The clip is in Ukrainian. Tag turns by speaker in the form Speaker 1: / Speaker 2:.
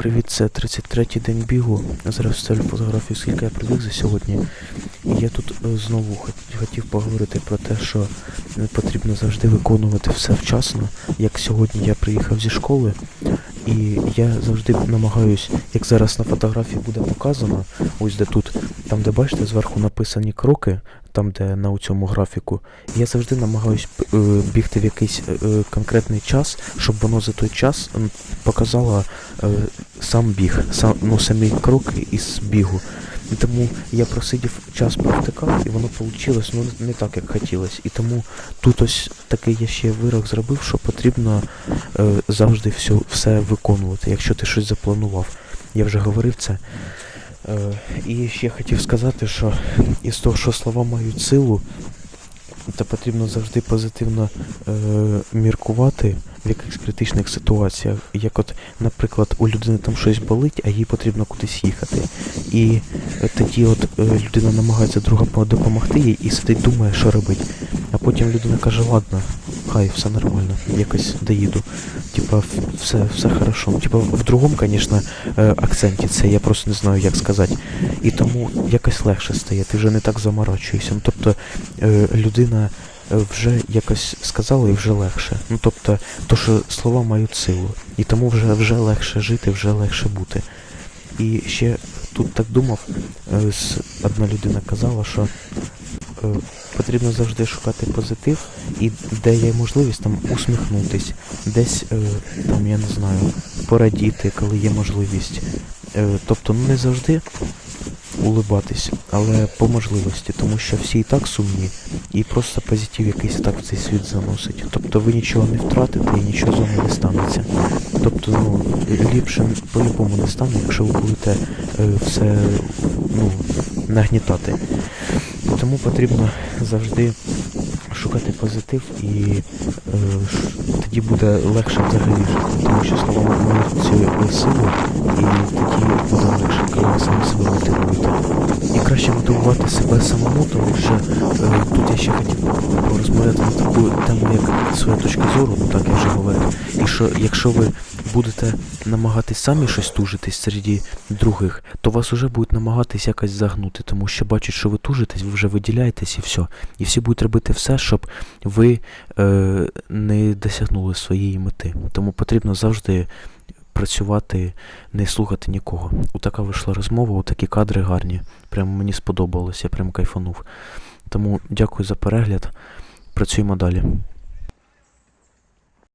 Speaker 1: Привіт, це 33-й день бігу. Зараз вставлю фотографію, скільки я прибіг за сьогодні. І я тут е, знову хот- хотів поговорити про те, що потрібно завжди виконувати все вчасно. Як сьогодні я приїхав зі школи, і я завжди намагаюсь, як зараз на фотографії буде показано, ось де тут, там де бачите, зверху написані кроки, там де на цьому графіку, я завжди намагаюсь е, бігти в якийсь е, е, конкретний час, щоб воно за той час показало сам біг, сам, ну, самі кроки із бігу. І тому я просидів час провтикав, і воно вийшло ну, не- так, як хотілося. І тому тут ось такий я ще вирок зробив, що потрібно е, завжди все, все виконувати, якщо ти щось запланував. Я вже говорив це. Е, і ще хотів сказати, що із того, що слова мають силу, то потрібно завжди позитивно е, міркувати в якихось критичних ситуаціях. Як от, наприклад, у людини там щось болить, а їй потрібно кудись їхати. І е, тоді от е, людина намагається друга допомогти їй і сидить, думає, що робить. А потім людина каже, ладно, хай, все нормально, якось доїду. Типа, все, все хорошо. Типа, в другому, звісно, е, акценті це я просто не знаю, як сказати. І тому якось легше стає, ти вже не так заморачуєшся. Ну, тобто е, людина е, вже якось сказала і вже легше. Ну тобто, то, що слова мають силу. І тому вже, вже легше жити, вже легше бути. І ще тут так думав, одна людина казала, що потрібно завжди шукати позитив, і де є можливість там усміхнутись, десь е, там, я не знаю, порадіти, коли є можливість. Е, тобто ну, не завжди улибатись, але по можливості, тому що всі і так сумні, і просто позитив якийсь так в цей світ заносить. Тобто ви нічого не втратите і нічого з вами не станеться. Тобто, ну, ліпше по-любому не стане, якщо ви будете е, все ну, нагнітати. Тому потрібно завжди шукати позитив і е, тоді буде легше взагалі жити, тому що слова мають цю силу, і тоді буде легше, ви себе мотивуєте. І краще мотивувати себе самому, тому що е, тут я ще хотів порозмовляти на таку тему, як своя точка зору, ну так я вже говорив. І що якщо ви будете намагатись самі щось тужитись серед других, то вас уже будуть намагатись якось загнути, тому що бачать, що ви тужитесь, ви вже виділяєтесь і все. І всі будуть робити все, щоб ви е, не досягнули своєї мети. Тому потрібно завжди працювати, не слухати нікого. Отака вийшла розмова, отакі кадри гарні. Прямо мені сподобалось, я прям кайфанув. Тому дякую за перегляд. Працюємо далі.